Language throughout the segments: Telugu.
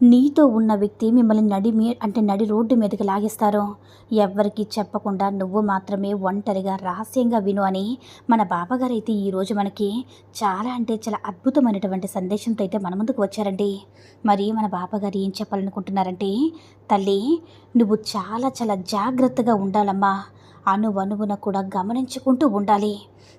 నీతో ఉన్న వ్యక్తి మిమ్మల్ని నడి మీ అంటే నడి రోడ్డు మీదకి లాగేస్తారు? ఎవ్వరికీ చెప్పకుండా నువ్వు మాత్రమే ఒంటరిగా రహస్యంగా విను అని మన బాబాగారు అయితే ఈరోజు మనకి చాలా అంటే చాలా అద్భుతమైనటువంటి సందేశంతో అయితే మన ముందుకు వచ్చారండి. మరి మన బాబాగారు ఏం చెప్పాలనుకుంటున్నారంటే తల్లి నువ్వు చాలా చాలా జాగ్రత్తగా ఉండాలమ్మా. అణువణువున కూడా గమనించుకుంటూ ఉండాలి.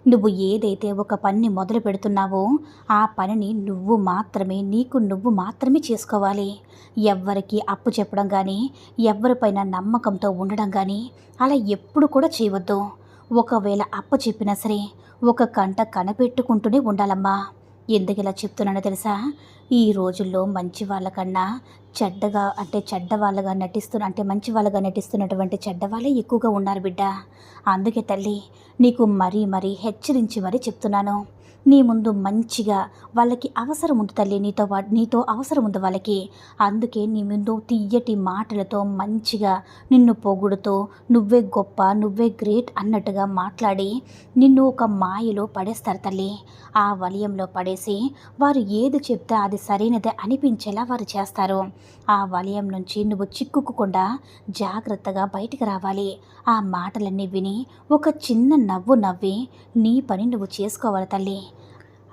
నువ్వు ఏదైతే ఒక పనిని మొదలు పెడుతున్నావో ఆ పనిని నువ్వు మాత్రమే నీకు నువ్వు మాత్రమే చేసుకోవాలి. ఎవ్వరికి అప్పు చెప్పడం కానీ ఎవరిపైన నమ్మకంతో ఉండడం కానీ అలా ఎప్పుడు కూడా చేయవద్దు. ఒకవేళ అప్పు చెప్పినా సరే ఒక కంట కనపెట్టుకుంటూనే ఉండాలమ్మా. ఎందుకు ఇలా చెప్తున్నానో తెలుసా? ఈ రోజుల్లో మంచి వాళ్ళకన్నా చెడ్డగా అంటే చెడ్డ వాళ్ళగా నటిస్తున్న అంటే మంచి వాళ్ళగా నటిస్తున్నటువంటి చెడ్డ వాళ్ళే ఎక్కువగా ఉన్నారు బిడ్డ. అందుకే తల్లి నీకు మరీ మరీ హెచ్చరించి మరీ చెప్తున్నాను. నీ ముందు మంచిగా వాళ్ళకి అవసరం ఉంది తల్లి నీతో నీతో అవసరం ఉంది వాళ్ళకి. అందుకే నీ ముందు తీయటి మాటలతో మంచిగా నిన్ను పొగుడుతూ నువ్వే గొప్ప నువ్వే గ్రేట్ అన్నట్టుగా మాట్లాడి నిన్ను ఒక మాయలో పడేస్తారు తల్లి. ఆ వలయంలో పడేసి వారు ఏది చెప్తే అది సరైనదే అనిపించేలా వారు చేస్తారు. ఆ వలయం నుంచి నువ్వు చిక్కుకోకుండా జాగ్రత్తగా బయటికి రావాలి. ఆ మాటలన్నీ విని ఒక చిన్న నవ్వు నవ్వి నీ పని నువ్వు చేసుకోవాలి తల్లి.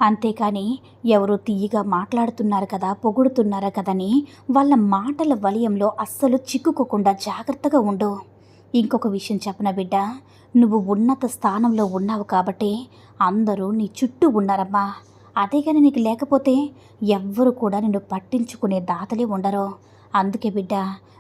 అంతేకాని ఎవరు తీయగా మాట్లాడుతున్నారు కదా పొగుడుతున్నారు కదని వాళ్ళ మాటల వలయంలో అస్సలు చిక్కుకోకుండా జాగ్రత్తగా ఉండు. ఇంకొక విషయం చెప్పన బిడ్డ నువ్వు ఉన్నత స్థానంలో ఉన్నావు కాబట్టి అందరూ నీ చుట్టూ ఉన్నారమ్మా. అదే కానీ నీకు లేకపోతే ఎవ్వరు కూడా నిన్ను పట్టించుకునే దాతలే ఉండరు. అందుకే బిడ్డ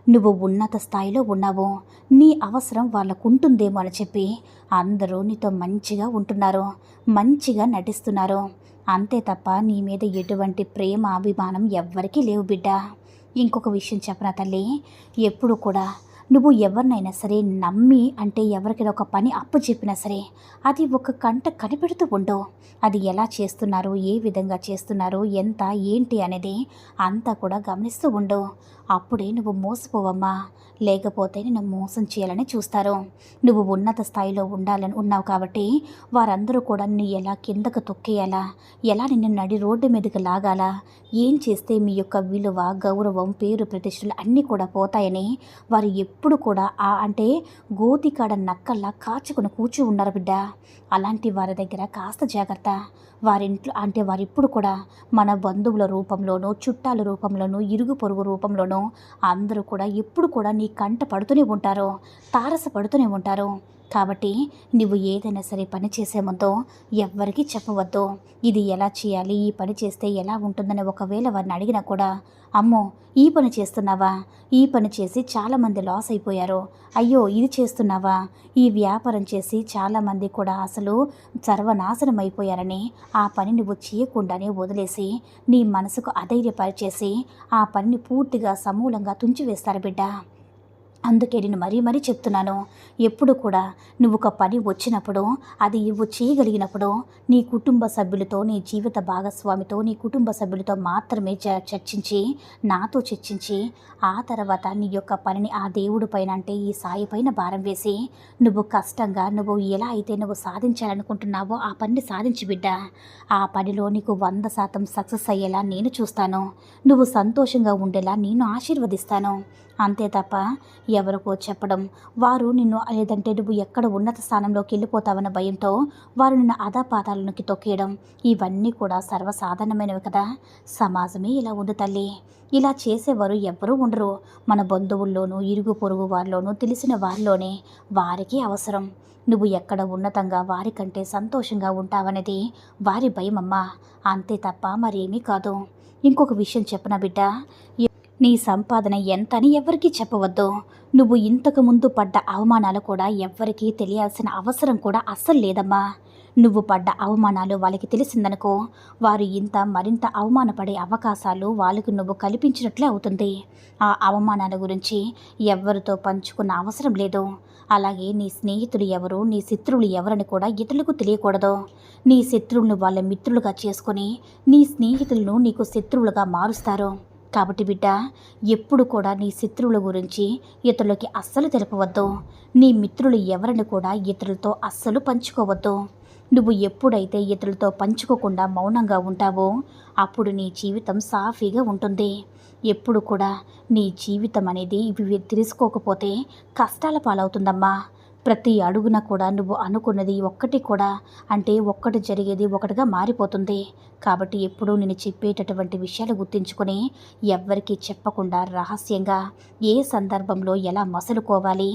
నువ్వు ఉన్నత స్థాయిలో ఉన్నావు. నీ అవసరం వాళ్ళకు ఉంటుందేమో అని చెప్పి అందరూ నీతో మంచిగా ఉంటున్నారు మంచిగా నటిస్తున్నారు. అంతే తప్ప నీ మీద ఎటువంటి ప్రేమ అభిమానం ఎవ్వరికీ లేవు బిడ్డ. ఇంకొక విషయం చెప్పనా తల్లి? ఎప్పుడు కూడా నువ్వు ఎవరినైనా సరే నమ్మి అంటే ఎవరికైనా ఒక పని అప్పు చెప్పినా సరే అది ఒక కంట కనిపెడుతూ ఉండు. అది ఎలా చేస్తున్నారు ఏ విధంగా చేస్తున్నారు ఎంత ఏంటి అనేది అంతా కూడా గమనిస్తూ ఉండు. అప్పుడే నువ్వు మోసపోవమ్మా. లేకపోతే నిన్ను మోసం చేయాలని చూస్తారు. నువ్వు ఉన్నత స్థాయిలో ఉండాలని ఉన్నావు కాబట్టి వారందరూ కూడా నిన్ను ఎలా కిందకు తొక్కేయాలా? ఎలా నిన్ను నడి రోడ్డు మీదకి లాగాలా? ఏం చేస్తే మీ యొక్క విలువ గౌరవం పేరు ప్రతిష్టలు అన్నీ కూడా పోతాయని వారు ఎప్పుడు కూడా ఆ అంటే గోతికాడ నక్కల్లా కాచుకుని కూర్చు ఉన్నారు బిడ్డ. అలాంటి వారి దగ్గర కాస్త జాగ్రత్త. వారింట్లో అంటే వారిప్పుడు కూడా మన బంధువుల రూపంలోనూ చుట్టాల రూపంలోనూ ఇరుగు పొరుగు రూపంలోనూ అందరూ కూడా ఎప్పుడు కూడా నీ కంట పడుతూనే ఉంటారు తారస పడుతూనే ఉంటారు. కాబట్టి నువ్వు ఏదైనా సరే పని చేసే ముందో ఎవ్వరికీ చెప్పవద్దు. ఇది ఎలా చేయాలి? ఈ పని చేస్తే ఎలా ఉంటుందని ఒకవేళ వారిని అడిగినా కూడా అమ్మో ఈ పని చేస్తున్నావా? ఈ పని చేసి చాలామంది లాస్ అయిపోయారు. అయ్యో ఇది చేస్తున్నావా? ఈ వ్యాపారం చేసి చాలామంది కూడా అసలు సర్వనాశనం అయిపోయారని ఆ పని నువ్వు చేయకుండానే వదిలేసి నీ మనసుకు అధైర్యపరిచేసి ఆ పనిని పూర్తిగా సమూలంగా తుంచివేస్తారు బిడ్డ. అందుకే నేను మరీ మరీ చెప్తున్నాను. ఎప్పుడు కూడా నువ్వు ఒక పని వచ్చినప్పుడు అది నువ్వు చేయగలిగినప్పుడు నీ కుటుంబ సభ్యులతో నీ జీవిత భాగస్వామితో నీ కుటుంబ సభ్యులతో మాత్రమే చ చర్చించి నాతో చర్చించి ఆ తర్వాత నీ యొక్క పనిని ఆ దేవుడి పైన అంటే ఈ సాయి పైన భారం వేసి నువ్వు కష్టంగా నువ్వు ఎలా అయితే నువ్వు సాధించాలనుకుంటున్నావో ఆ పనిని సాధించి బిడ్డ. ఆ పనిలో నీకు వంద శాతం సక్సెస్ అయ్యేలా నేను చూస్తాను. నువ్వు సంతోషంగా ఉండేలా నేను ఆశీర్వదిస్తాను. అంతే తప్ప ఎవరికో చెప్పడం వారు నిన్ను లేదంటే నువ్వు ఎక్కడ ఉన్నత స్థానంలోకి వెళ్ళిపోతావన్న భయంతో వారు నిన్ను అధాపాతాలలోకి తొక్కేయడం ఇవన్నీ కూడా సర్వసాధారణమైనవి కదా. సమాజమే ఇలా ఉంది తల్లి. ఇలా చేసేవారు ఎవ్వరూ ఉండరు. మన బంధువుల్లోనూ ఇరుగు పొరుగు వారిలోనూ తెలిసిన వారిలోనే వారికి అవసరం. నువ్వు ఎక్కడ ఉన్నతంగా వారికంటే సంతోషంగా ఉంటావనేది వారి భయమమ్మా. అంతే తప్ప మరేమీ కాదు. ఇంకొక విషయం చెప్పన బిడ్డ? నీ సంపాదన ఎంతని ఎవరికీ చెప్పవద్దు. నువ్వు ఇంతకు ముందు పడ్డ అవమానాలు కూడా ఎవ్వరికీ తెలియాల్సిన అవసరం కూడా అస్సలు లేదమ్మా. నువ్వు పడ్డ అవమానాలు వాళ్ళకి తెలిసిందనుకో వారు ఇంత మరింత అవమానపడే అవకాశాలు వాళ్ళకు నువ్వు కల్పించినట్లే అవుతుంది. ఆ అవమానాల గురించి ఎవరితో పంచుకున్న అవసరం లేదు. అలాగే నీ స్నేహితులు ఎవరు నీ శత్రువులు ఎవరని కూడా ఇతరులకు తెలియకూడదు. నీ శత్రువులను వాళ్ళ మిత్రులుగా చేసుకొని నీ స్నేహితులను నీకు శత్రువులుగా మారుస్తారు. కాబట్టి బిడ్డ ఎప్పుడు కూడా నీ శత్రువుల గురించి ఇతరులకి అస్సలు తెలపవద్దు. నీ మిత్రులు ఎవరిని కూడా ఇతరులతో అస్సలు పంచుకోవద్దు. నువ్వు ఎప్పుడైతే ఇతరులతో పంచుకోకుండా మౌనంగా ఉంటావో అప్పుడు నీ జీవితం సాఫీగా ఉంటుంది. ఎప్పుడు కూడా నీ జీవితం అనేది ఇవి తెలుసుకోకపోతే కష్టాల పాలవుతుందమ్మా. ప్రతి అడుగున కూడా నువ్వు అనుకున్నది ఒక్కటి కూడా అంటే ఒక్కటి జరిగేది ఒకటిగా మారిపోతుంది. కాబట్టి ఎప్పుడూ నేను చెప్పేటటువంటి విషయాలు గుర్తుంచుకొని ఎవ్వరికీ చెప్పకుండా రహస్యంగా ఏ సందర్భంలో ఎలా మసలుకోవాలి?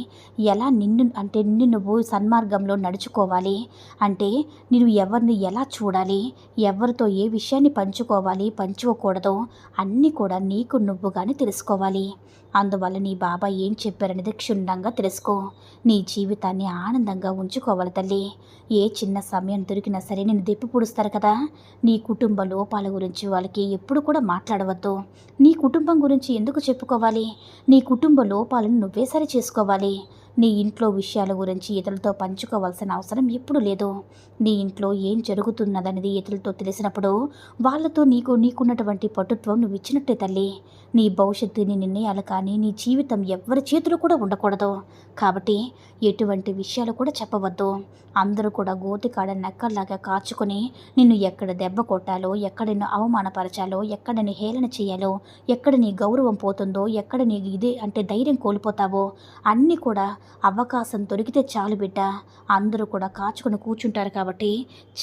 ఎలా నిన్ను అంటే నిన్ను నువ్వు సన్మార్గంలో నడుచుకోవాలి? అంటే నువ్వు ఎవరిని ఎలా చూడాలి? ఎవరితో ఏ విషయాన్ని పంచుకోవాలి? పంచుకోకూడదో అన్నీ కూడా నీకు నువ్వుగానే తెలుసుకోవాలి. అందువల్ల నీ బాబా ఏం చెప్పారనేది క్షుణ్ణంగా తెలుసుకో. నీ జీవితాన్ని ఆనందంగా ఉంచుకోవాలి తల్లి. ఏ చిన్న సమయం దొరికినా సరే నేను దెప్పి పొడుస్తారు కదా. నీ కుటుంబ లోపాల గురించి వాళ్ళకి ఎప్పుడు కూడా మాట్లాడవద్దు. నీ కుటుంబం గురించి ఎందుకు చెప్పుకోవాలి? నీ కుటుంబ లోపాలను నువ్వే సరి చేసుకోవాలి నీ ఇంట్లో విషయాల గురించి ఇతరులతో పంచుకోవాల్సిన అవసరం ఎప్పుడు లేదు. నీ ఇంట్లో ఏం జరుగుతున్నదనేది ఇతరులతో తెలిసినప్పుడు వాళ్ళతో నీకు నీకున్నటువంటి పటుత్వం నువ్వు ఇచ్చినట్టే తల్లి. నీ భవిష్యత్తు నీ నిర్ణయాలు కానీ నీ జీవితం ఎవరి చేతులు కూడా ఉండకూడదు. కాబట్టి ఎటువంటి విషయాలు కూడా చెప్పవద్దు. అందరూ కూడా గోతికాడ నక్కల్లాగా కాచుకొని నిన్ను ఎక్కడ దెబ్బ కొట్టాలో ఎక్కడ నిన్ను అవమానపరచాలో ఎక్కడ నీ హేళన చేయాలో ఎక్కడ నీ గౌరవం పోతుందో ఎక్కడ నీ ఇదే అంటే ధైర్యం కోల్పోతావో అన్నీ కూడా అవకాశం దొరికితే చాలు బిడ్డ. అందరూ కూడా కాచుకొని కూర్చుంటారు కాబట్టి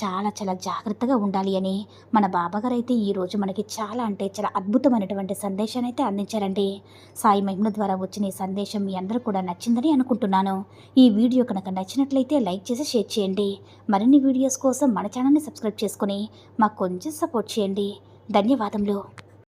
చాలా చాలా జాగ్రత్తగా ఉండాలి అని మన బాబాగారు అయితే ఈరోజు మనకి చాలా అంటే చాలా అద్భుతమైనటువంటి సందేశాన్ని అయితే అందించారండి. సాయి మహిమ ద్వారా వచ్చిన ఈ సందేశం మీ అందరూ కూడా నచ్చిందని అనుకుంటున్నాను. ఈ వీడియో కనుక నచ్చినట్లయితే లైక్ చేసి షేర్ చేయండి. మరిన్ని వీడియోస్ కోసం మన ఛానల్ని సబ్స్క్రైబ్ చేసుకొని మాకు కొంచెం సపోర్ట్ చేయండి. ధన్యవాదములు.